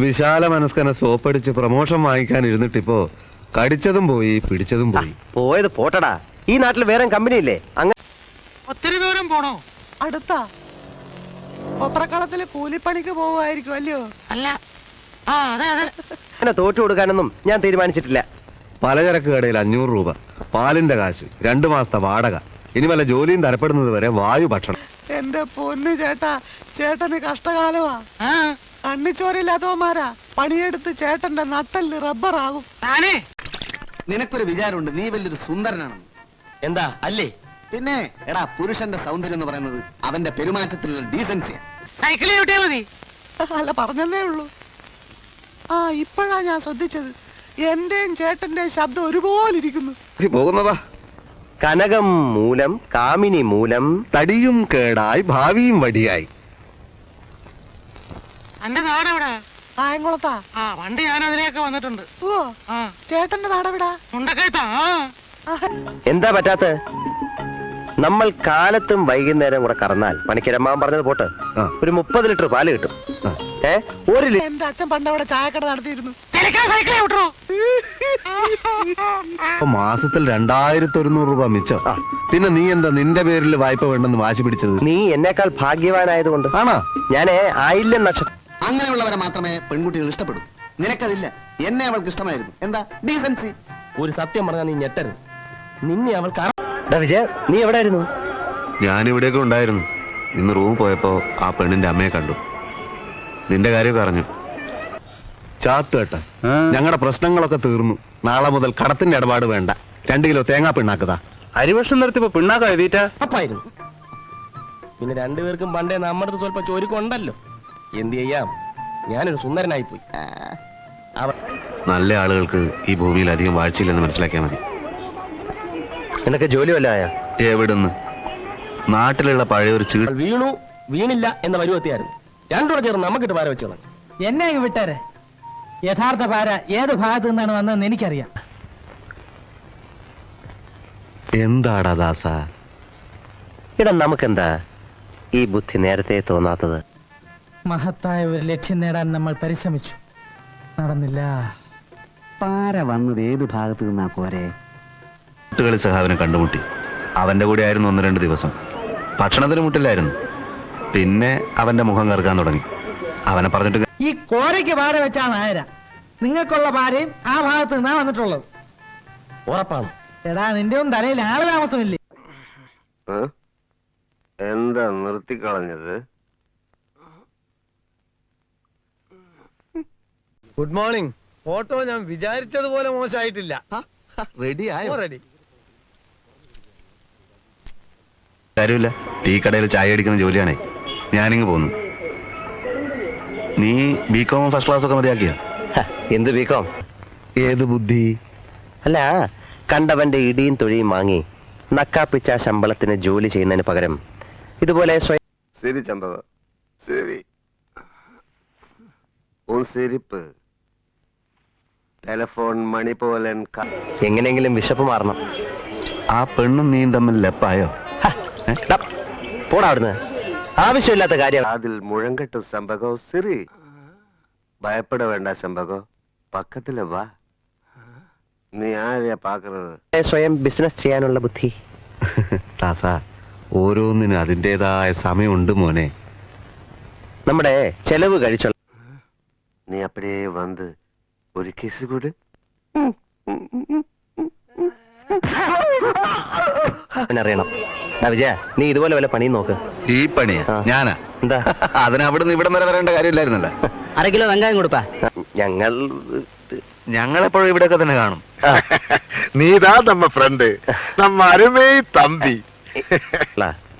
വിശാല മനസ്കനെ സോപ്പടിച്ച് പ്രമോഷൻ വാങ്ങിക്കാൻ ഇരുന്നിട്ടിപ്പോ കടിച്ചതും പോയി പിടിച്ചതും പോയി. പോയത് പോട്ടടാ. ഈ നാട്ടിൽ വേറെ കമ്പനി ഇല്ലേ? അങ്ങനെ ഒത്തിരി ദൂരം പോണോ? അടുത്ത. ഒപ്രക്കളത്തിൽ കൂലിപ്പണിക്ക് പോവുമായിരിക്കും അല്ലയോ? അല്ല. ആ അതെ അതെ. തോറ്റു കൊടുക്കാനൊന്നും ഞാൻ തീരുമാനിച്ചിട്ടില്ല. പലചരക്ക് കടയിൽ അഞ്ഞൂറ് രൂപ പാലിന്റെ കാശ് രണ്ടു മാസത്തെ വാടക. ഇനി വല്ല ജോലിയും തരപ്പെടുന്നത് വരെ വായു ഭക്ഷണം. എന്റെ പൊന്നു ചേട്ടാ ചേട്ടന് കഷ്ടകാലമാ. ആ. കണ്ണിച്ചോരില്ലാത്തവന്മാരാ. പണിയെടുത്ത് ചേട്ടന്റെ നട്ടൽ റബ്ബറാകും. താനേ നിനക്കൊരു വിചാരമുണ്ട് നീ വലിയൊരു സുന്ദരനാണെന്ന്. എന്താ? അല്ലേ? പിന്നെ എടാ പുരുഷന്റെ സൗന്ദര്യം എന്ന് പറയുന്നത് അവന്റെ പെരുമാറ്റത്തിലുള്ള ഡീസൻസിയാ സൈക്കിളിൽ മതി. അല്ല പറഞ്ഞതേ ഉള്ളൂ. ആ ഇപ്പോഴാ ഞാൻ ശ്രദ്ധിച്ചത്. എന്റെയും ചേട്ടന്റെയും ശബ്ദം ഒരുപോലെ ഇരിക്കുന്നു പോകുന്നതാ. കനകം മൂലം കാമിനി മൂലം തടിയും കേടായി ഭാവിയും വടിയായി. എന്റെ നാടെവിടെ? കായംകുളത്താ ആ പണ്ട് ഞാൻ അതിലേക്ക് വന്നിട്ടുണ്ട്. ഓ ആ. ചേട്ടന്റെ നാടെവിടാ? മുണ്ടക്കയത്താ എന്താ പറ്റാത്ത? നമ്മൾ കാലത്തും വൈകുന്നേരം കൂടെ കറന്നാൽ പണിക്കരമ്മാൻ പറഞ്ഞത് പോട്ട്. ഒരു മുപ്പത് ലിറ്റർ പാൽ കിട്ടും. ഏ? ഒരു എന്റെ അച്ഛൻ പണ്ടവിടെ ചായക്കട നടത്തിയിരുന്നു. മാസത്തിൽ രണ്ടായിരത്തി ഒരുന്നൂറ് രൂപ മിച്ചം. പിന്നെ നീ എന്താ നിന്റെ പേരിൽ വായ്പ വേണ്ടെന്ന് വാശി പിടിച്ചത്? നീ എന്നേക്കാൾ ഭാഗ്യവാനായതുകൊണ്ട്. ആണോ? ഞാനേ ആയില്യം നക്ഷത്രം അങ്ങനെയുള്ളവരെ മാത്രമേ പെൺകുട്ടികൾ ഇഷ്ടപ്പെടൂ. നിനക്കതില്ല. എന്നെ അവൾക്ക് ഇഷ്ടമായിരുന്നു. എന്താ? ഡീസൻസി ഒരു സത്യം പറഞ്ഞാൽ നീ ഞെട്ടരുത്. നിന്നെ അവൾ അറ- എടാ വിജയ നീ എവിടെയായിരുന്നു? ഞാൻ ഇവിടെയൊക്കെ ഉണ്ടായിരുന്നു. ഇന്ന് റൂം പോയപ്പോ ആ പെണ്ണിന്റെ അമ്മയെ കണ്ടു. നിന്റെ കാര്യം പറഞ്ഞു ചാത്തു കേട്ട ഞങ്ങളുടെ പ്രശ്നങ്ങളൊക്കെ തീർന്നു. നാളെ മുതൽ കടത്തിന്റെ ഇടപാട് വേണ്ട. രണ്ട് കിലോ തേങ്ങാ പിണ്ണാക്കതാ. അരിവർഷം നിർത്തിയപ്പോ പിണ്ണാക്ക എഴുതിയിട്ടാ അപ്പായിരുന്നു. പിന്നെ രണ്ടുപേർക്കും പണ്ടേ നമ്മുടെ അടുത്ത് സ്വല്പം ചോരുക്കുണ്ടല്ലോ. എന്ത് ചെയ്യാം? ഞാനൊരു സുന്ദരനായി പോയി. നല്ല ആളുകൾക്ക് ഈ ഭൂമിയിൽ അധികം വാഴ്ചയില്ലെന്ന് മനസ്സിലാക്കിയാൽ മതി. നിനക്ക് ജോലി വല്ല ആയാ എവിടുന്ന്? നാട്ടിലുള്ള പഴയ ഒരു ചീട് വീണു വീണില്ല എന്ന പരുവത്തിയായിരുന്നു രണ്ടോടെ ചേർന്ന് നമുക്കിട്ട് പാര വെച്ചോളാം. എന്നെ അങ്ങ് വിട്ടേരെ. യഥാർത്ഥ പാര ഏത് ഭാഗത്തു നിന്നാണ് വന്നതെന്ന് എനിക്കറിയാം. എന്താടാ ദാസ? ഇടാ നമുക്കെന്താ ഈ ബുദ്ധി നേരത്തെ തോന്നാത്തത്? മഹത്തായ ഒരു ലക്ഷ്യം നേടാൻ നമ്മൾ പരിശ്രമിച്ചു. നടന്നില്ല. പാര വന്നത് ഏത് ഭാഗത്ത് നിന്നാ കോരെ കൂട്ടുകളി സഹാവിനെ കണ്ടുമുട്ടി. അവന്റെ കൂടെ ആയിരുന്നു ഒന്ന് രണ്ട് ദിവസം. ഭക്ഷണത്തിന് മുട്ടില്ലായിരുന്നു. പിന്നെ അവന്റെ മുഖം കറുക്കാൻ തുടങ്ങി. അവനെ പറഞ്ഞിട്ട് ഈ കോരയ്ക്ക് പാര വെച്ചാ നായര. നിങ്ങൾക്കുള്ള പാരയും ആ ഭാഗത്ത് നിന്നാ വന്നിട്ടുള്ളത്. ഉറപ്പാണ്. എടാ നിന്റെ ഒന്നും തലയിൽ ആൾ താമസമില്ലേ? എന്താ നിർത്തിക്കളഞ്ഞത്? ഗുഡ് മോർണിംഗ് ഫോട്ടോ ഞാൻ വിചാരിച്ചതുപോലെ മോശമായിട്ടില്ല റെഡി ആയോ? റെഡി കാര്യമില്ല ടീ കടയിൽ ചായ അടിക്കുന്ന ജോലിയാണേ. ഞാനിങ്ങ് പോന്നു. നീ ബികോം ഫസ്റ്റ് ക്ലാസ് ഒക്കെ മതിയാക്കിയ? എന്ത് ബികോം ഏത് ബുദ്ധി? അല്ല കണ്ടവന്റെ ഇടിയും തൊഴിയും വാങ്ങി നക്കാപ്പിച്ച ശമ്പളത്തിന് ജോലി ചെയ്യുന്നതിന് പകരം ഇതുപോലെ സ്വയം ശരി ചമ്പക ശരി. ഓ സിരിപ്പ് ടെലഫോൺ മണി പോലെ എങ്ങനെയെങ്കിലും വിശപ്പ് മാറണം. ആ പെണ്ണും നീയും തമ്മിൽ ലെപ്പായോ? ഹ, പോടാ അവിടുന്ന്. ആവശ്യമില്ലാത്ത കാര്യം. അതിൽ മുഴങ്കട്ടും സംഭവം സിറി. ഭയപ്പെട വേണ്ട സംഭവം പക്കത്തിൽ വാ. നീ ആരെയാ പാക്കുന്നത്? സ്വയം ബിസിനസ് ചെയ്യാനുള്ള ബുദ്ധി. ദാസ ഓരോന്നിനും അതിന്റെതായ സമയമുണ്ട് മോനെ. നമ്മുടെ ചെലവ് കഴിച്ചോ നീ അപ്പടിയേ വന്ന് ഒരു കേസ് കൂടെ. അറിയണം വിജയ നീ ഇതുപോലെ വല്ല പണിയും നോക്ക്. ഈ പണി ഞാനാ? എന്താ? അതിന് അവിടെ നിന്ന് ഇവിടം വരെ വരേണ്ട കാര്യമില്ലായിരുന്നല്ലോ. അര കിലോ വെങ്കായം കൊടുപ്പാ. ഞങ്ങൾ ഞങ്ങളെപ്പോഴും ഇവിടെയൊക്കെ തന്നെ കാണും. നീതാ നമ്മ ഫ്രണ്ട് നമ്മ അരുമേ തമ്പി.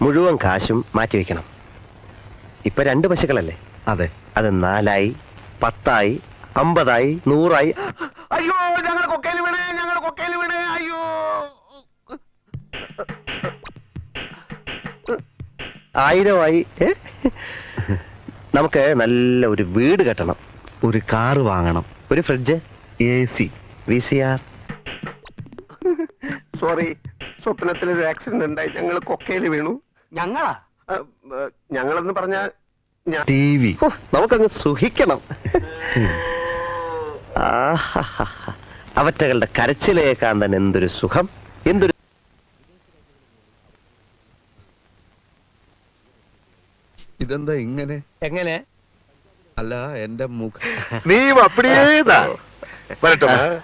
മുഴുവൻ കാശും മാറ്റി വെക്കണം. ഇപ്പൊ രണ്ട് പശുക്കളല്ലേ? അതെ. അത് നാലായി പത്തായി അമ്പതായി നൂറായി. അയ്യോ ഞങ്ങൾ കൊക്കയിൽ വീണേ ഞങ്ങൾ കൊക്കയിൽ വീണേ അയ്യോ. ആയിരമായി? നമുക്ക് നല്ല ഒരു വീട് കെട്ടണം. ഒരു കാറ് വാങ്ങണം. ഒരു fridge A C V C R sorry സ്വപ്നത്തിൽ ഒരു ആക്സിഡന്റ് ഉണ്ടായി. ഞങ്ങൾ കൊക്കയിൽ വീണു. ഞങ്ങളാ? ഞങ്ങളെന്ന് പറഞ്ഞാൽ ടി വി. നമുക്കങ്ങ് സുഖിക്കണം. അവറ്റകളുടെ കരച്ചിലേക്കാൻ തന്നെ എന്തൊരു സുഖം? എന്തൊരു ഇതെന്താ ഇങ്ങനെ? എങ്ങനെ? അല്ല എന്റെ മുഖം. നീ അപ്പടിയേതാ വരട്ടെ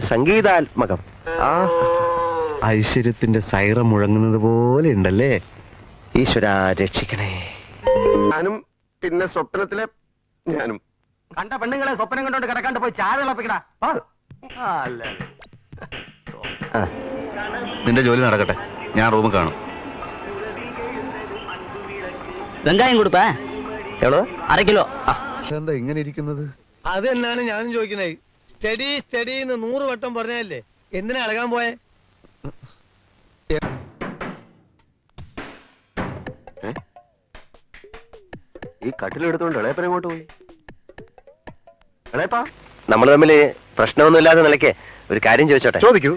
സംഗീതാത്മകം. ആ. ഐശ്വര്യത്തിന്റെ സൈറ മുഴങ്ങുന്നത് പോലെ ഉണ്ടല്ലേ? ഈശ്വര രക്ഷിക്കണേ. ഞാനും പിന്നെ സ്വപ്നത്തിലെ ഞാനും. കണ്ട പെണ്ണുങ്ങളെ സ്വപ്നം കണ്ടോണ്ട് കിടക്കാണ്ട് പോയി ചായ തിളപ്പിക്കടാ. നിന്റെ ജോലി നടക്കട്ടെ. ഞാൻ റൂമിൽ കാണും. വെങ്കായം കൊടുപ്പാ? എവളോ അര കിലോ. എന്താ ഇങ്ങനെ ഇരിക്കുന്നത്? അത് തന്നെയാണ് ഞാനും ചോദിക്കുന്നത്. സ്റ്റഡി സ്റ്റഡി എന്ന് നൂറ് വട്ടം പറഞ്ഞല്ലേ എന്തിനാ ഇളകാൻ പോയെ? ഈ കട്ടിലെടുത്തോണ്ട് ഇളയപ്പൻ എങ്ങോട്ട് പോയി? ഇളയപ്പാ? നമ്മൾ തമ്മിൽ പ്രശ്നമൊന്നുമില്ലാത്ത നിലയ്ക്ക് ഒരു കാര്യം ചോദിച്ചോട്ടെ? ചോദിക്കൂ.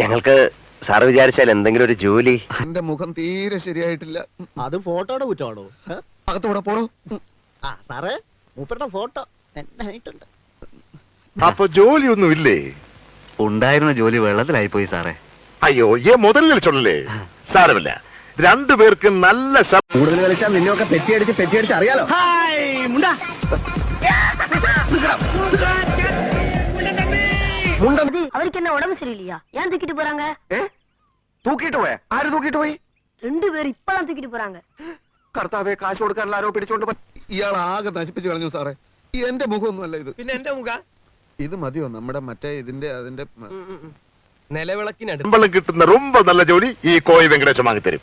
ഞങ്ങൾക്ക് സാറ് വിചാരിച്ചാൽ എന്തെങ്കിലും ഒരു ജോലി. എന്റെ മുഖം തീരെ ശരിയായിട്ടില്ല. അത് ഫോട്ടോയുടെ കുറ്റമാണോ? അകത്തൂടെ പോണോ ആ സാറേ മൂപ്പരുടെ ഫോട്ടോ നന്നായിട്ടുണ്ട് അപ്പൊ ജോലിയൊന്നും ഇല്ലേ ഉണ്ടായിരുന്ന ജോലി വെള്ളത്തിലായി പോയി സാറേ. അയ്യോ ഏ മുതലിൽ ചൊല്ലല്ലേ? സാരമില്ല. രണ്ടുപേർക്ക് നല്ല അറിയാലോ? അവർക്ക് എന്നെ ഉടമ ശരിയില്ല. ഞാൻ തൂക്കിട്ട് പോറാങ്ക തൂക്കിട്ട് പോയ? ആര് തൂക്കിട്ട് പോയി? രണ്ടുപേർ ഇപ്പഴാണ് തൂക്കിട്ട് പോറാങ്ക കർത്താവെ കാശ് കൊടുക്കാനുള്ള ആരോ പിടിച്ചോണ്ട് ഇയാൾ ആകെ നശിപ്പിച്ചു കളഞ്ഞു സാറേ. എന്റെ മുഖമൊന്നുമല്ല ഇത്. പിന്നെ എന്റെ മുഖ? ഇത് മതിയോ? നമ്മുടെ മറ്റേ ഇതിന്റെ അതിന്റെ നിലവിളക്കിനടുത്ത് ശമ്പളം കിട്ടുന്ന ரொம்ப നല്ല ജോലി ഈ കോയി വെങ്കടേശൻ വാങ്ങിത്തരും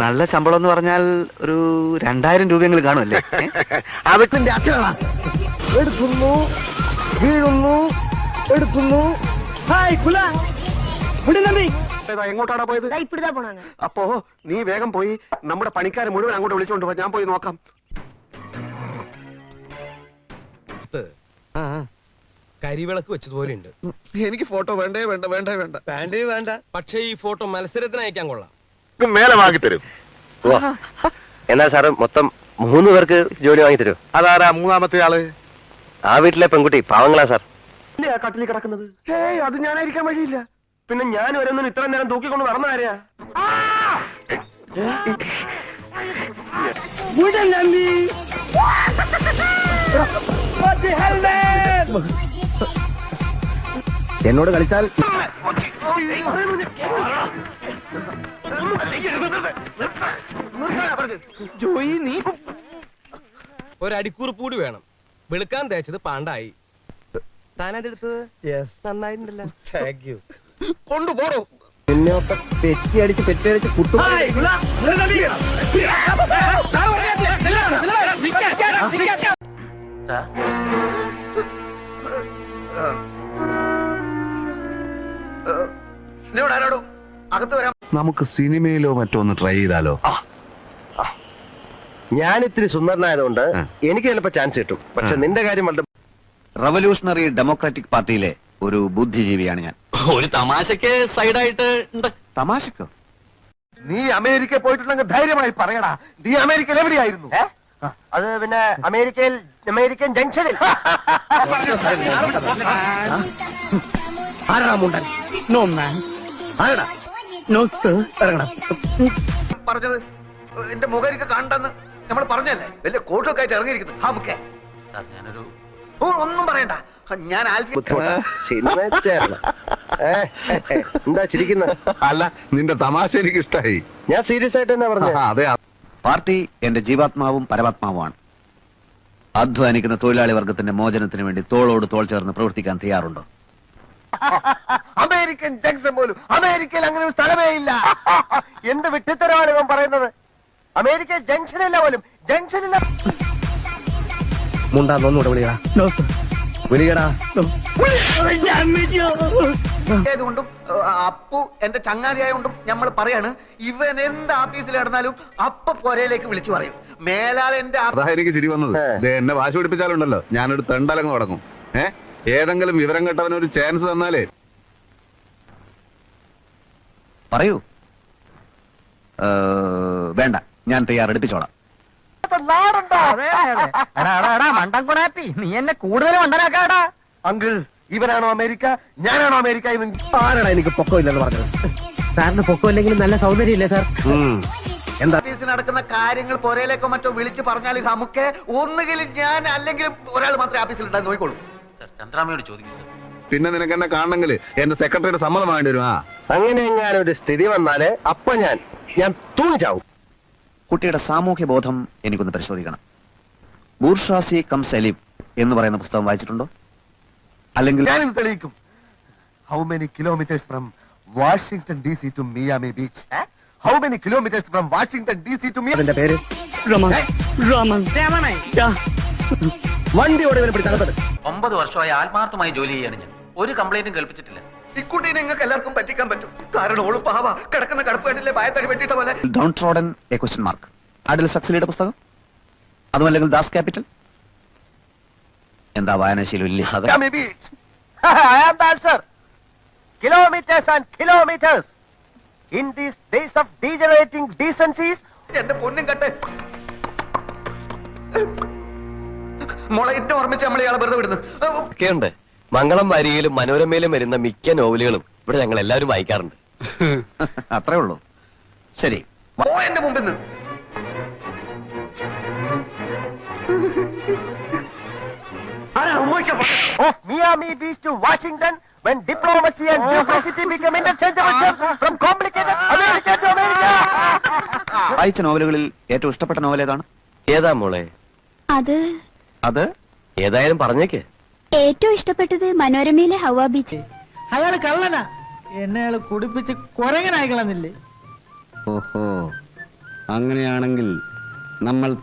നല്ല ശമ്പളം എന്ന് പറഞ്ഞാൽ ഒരു രണ്ടായിരം രൂപയെങ്കിലും കാണുമല്ലേ അതൊക്കെ എടുക്കുന്നു വീഴുന്നു എടുക്കുന്നു ഹായ് കുല ഏതാ, എങ്ങോട്ടാടാ പോയത് இதா இப்படிதான் போனாங்க അപ്പോ നീ വേഗം പോയി നമ്മുടെ പണിക്കാരെ മുഴുവൻ അങ്ങോട്ട് വിളിച്ചോണ്ട് പോ ഞാൻ പോയി നോക്കാം ആ, ആ. കരിവിളക്ക് വെച്ചതുപോലെ ഉണ്ട്. എനിക്ക് ഫോട്ടോ വേണ്ടേ വേണ്ട വേണ്ട വേണ്ട. വേണ്ടേ വേണ്ട. പക്ഷേ ഈ ഫോട്ടോ മത്സരത്തിന് അയക്കാൻ കൊള്ളാം. മേലെ വാങ്ങി തരും. എന്നാ സാറ് മൊത്തം മൂന്ന് പേർക്ക് ജോലി വാങ്ങി തരും. അതാരാ മൂന്നാമത്തെ ആൾ? ആ വീട്ടിലെ പെൺകുട്ടി പാവങ്ങളാ സാർ. കട്ടിൽ കിടക്കുന്നത്? ഏയ് അത് ഞാനായിരിക്കാൻ വഴിയില്ല. പിന്നെ ഞാൻ വരുന്ന ഇത്ര നേരം തൂക്കിക്കൊണ്ട് നടന്ന ആരെയാ? എന്നോട് കളിച്ചാൽ ജോയി നീ കൂടി വേണം വെളുക്കാൻ തേച്ചത് പാണ്ടായി താനതെടുത്തത് നന്നായിട്ടുണ്ടല്ലോ താങ്ക് യു കൊണ്ടുപോടോ നിന്നെയൊക്കെ പെറ്റിയടിച്ച് പെറ്റിയടിച്ച് കുത്തു ആരോടോ അകത്ത് വരാം നമുക്ക് സിനിമയിലോ മറ്റോ ഒന്ന് ട്രൈ ചെയ്താലോ? ഞാൻ ഇത്തിരി സുന്ദരനായതുകൊണ്ട്. എനിക്ക് ചിലപ്പോ ചാൻസ് കിട്ടും. പക്ഷെ നിന്റെ കാര്യം വളരെ റവല്യൂഷണറി ഡെമോക്രാറ്റിക് പാർട്ടിയിലെ ഒരു ബുദ്ധിജീവിയാണ് ഞാൻ. ഒരു തമാശക്ക് സൈഡായിട്ട് തമാശക്ക്? നീ അമേരിക്ക പോയിട്ടുണ്ടെങ്കിൽ ധൈര്യമായി പറയടാ. നീ അമേരിക്കയിൽ എവിടെയായിരുന്നു? അത് പിന്നെ അമേരിക്കയിൽ അമേരിക്കൻ ജംഗ്ഷനിൽ. പറഞ്ഞത് എന്റെ മുഖരിക്ക് കണ്ടെന്ന് നമ്മൾ പറഞ്ഞല്ലേ? വലിയ കോട്ടൊക്കെ ആയിട്ട് ഇറങ്ങിയിരിക്കുന്നു. ഹാ മുക്കേ ഓ ഒന്നും പറയണ്ട. ഞാൻ എന്താ ചിരിക്കുന്ന? അല്ല നിന്റെ തമാശ എനിക്ക് ഇഷ്ടായി ഞാൻ സീരിയസ് ആയിട്ട് തന്നെ പറഞ്ഞു? അതെ പാർട്ടി എന്റെ ജീവാത്മാവും പരമാത്മാവുമാണ്. അധ്വാനിക്കുന്ന തൊഴിലാളി വർഗത്തിന്റെ മോചനത്തിന് വേണ്ടി തോളോട് തോൾ ചേർന്ന് പ്രവർത്തിക്കാൻ തയ്യാറുണ്ടോ? അമേരിക്കൻ ജംഗ്ഷൻ പോലും അമേരിക്കയിൽ അങ്ങനെ ഒരു സ്ഥലമേ ഇല്ല. എന്ത് വിട്ടിത്തരമാണ് ഇവൻ പറയുന്നത്? അമേരിക്ക ജംഗ്ഷനില്ല പോലും. ജംഗ്ഷനില്ല മുണ്ടാന്നൊന്നുകൂടെ വിളിയടാ. വിളിയടാ. ആയതുകൊണ്ടും അപ്പു എന്റെ ചങ്ങാതിയായതുകൊണ്ടും നമ്മൾ പറയാണ് ഇവൻ എന്ത് ഓഫീസിൽ കിടന്നാലും അപ്പ പുരയിലേക്ക് വിളിച്ചു പറയും. മേലാൽ എന്റെ എനിക്ക് ചിരി വന്നത്. ദേ, എന്നെ വാശി പിടിപ്പിച്ചാലുണ്ടല്ലോ. ഞാനൊരു തെണ്ടലങ്ങ് തുടങ്ങും. ഏ? ഏതെങ്കിലും വിവരം കെട്ടവനൊരു ഒരു ചാൻസ് തന്നാലേ പറയൂ. വേണ്ട ഞാൻ തയ്യാറെടുപ്പിച്ചോളാം. നീ എന്നെ കൂടുതൽ മണ്ടനാക്കാടാ. അങ്കിൾ ഇവനാണോ അമേരിക്ക? ഞാനാണോ അമേരിക്ക ആരാടാ എനിക്ക് പൊക്കമില്ലെന്ന് പറഞ്ഞത്? സാറിന് പൊക്കമില്ലെങ്കിലും നല്ല സൗന്ദര്യമില്ലേ സാർ? ഓഫീസിൽ നടക്കുന്ന കാര്യങ്ങൾ പുരയിലേക്കോ മറ്റോ വിളിച്ചു പറഞ്ഞാൽ നമുക്ക് ഒന്നുകിൽ ഞാൻ അല്ലെങ്കിൽ ഒരാൾ മാത്രമേ ഓഫീസിൽ ഉണ്ടായി നോക്കിക്കോളൂ ചന്ദ്രാമയോട് ചോദിക്കും പിന്നെ നിനക്ക് എന്നെ കാണണമെങ്കിൽ എന്റെ സെക്രട്ടറിയുടെ സമ്മതം വേണ്ടി വരും ആ. അങ്ങനെ എങ്ങാനൊരു സ്ഥിതി വന്നാൽ അപ്പൊ ഞാൻ ഞാൻ തൂങ്ങിച്ചാവും. കുട്ടിയുടെ സാമൂഹ്യ ബോധം എനിക്കൊന്ന് പരിശോധിക്കണം. ബൂർഷാസി കം സലീം എന്ന് പറയുന്ന പുസ്തകം വായിച്ചിട്ടുണ്ടോ? അല്ലെങ്കിൽ ഞാനിത് തെളിയിക്കും. How many kilometres from Washington D C to Miami beach how many kilometres from Washington D C to അതിന്റെ പേര്? വണ്ടി ഓടുന്നതിനെ പിടിച്ച് അകത്തത് ഒമ്പത് വർഷമായി ആത്മാർത്ഥമായി ജോലി ചെയ്യാണ് ഞാൻ. ഒരു കംപ്ലൈന്റും കേൾപ്പിച്ചിട്ടില്ല. ഇക്കുട്ടീനെ നിങ്ങൾക്ക് എല്ലാവർക്കും പറ്റിക്കാൻ പറ്റും. കാരണം ഓൾ പാവ കിടക്കുന്ന കടപ്പ് കണ്ടില്ലേ ഭയത്തടി വെട്ടിയിട്ട പോലെ? Downtrodden a question mark അഡിൽ സക്സലിയുടെ പുസ്തകം? അതുമല്ലെങ്കിൽ ദാസ് ക്യാപിറ്റൽ എന്താ വായനാശീലം ഇല്ലേ Miami beach I am the answer kilometres and kilometres in these days of degenerating decencies എന്റെ പൊന്നും കട്ടെ. മോളെ എന്നെ ഓർമ്മിച്ച് നമ്മൾ ഇയാളെ വെറുതെ വിടുന്നു. മംഗളം വാരികയിലും മനോരമയിലും വരുന്ന മിക്ക നോവലുകളും ഇവിടെ ഞങ്ങൾ എല്ലാവരും വായിക്കാറുണ്ട്. അത്രേ ഉള്ളൂ. ശരി. എന്റെ മുമ്പിൽ നിന്ന്. of Miami Beach to Washington when diplomacy and geography become interchangeable terms from complicated America to America. വായിച്ച നോവലുകളിൽ ഏറ്റവും ഇഷ്ടപ്പെട്ട നോവൽ ഏതാണ്? ഏതാ മോളെ? അത് അത്? ഏതായാലും പറഞ്ഞേക്ക്. ഏറ്റവും ഇഷ്ടപ്പെട്ടത് മനോരമയിലെ ഹവാ ബീച്ച്. അയാൾ കള്ളനാ. എന്നെ അയാൾ കുടിപ്പിച്ച് കൊരങ്ങനായി കളഞ്ഞില്ലേ? ഓഹോ. അങ്ങനെയാണെങ്കിൽ നമ്മൾ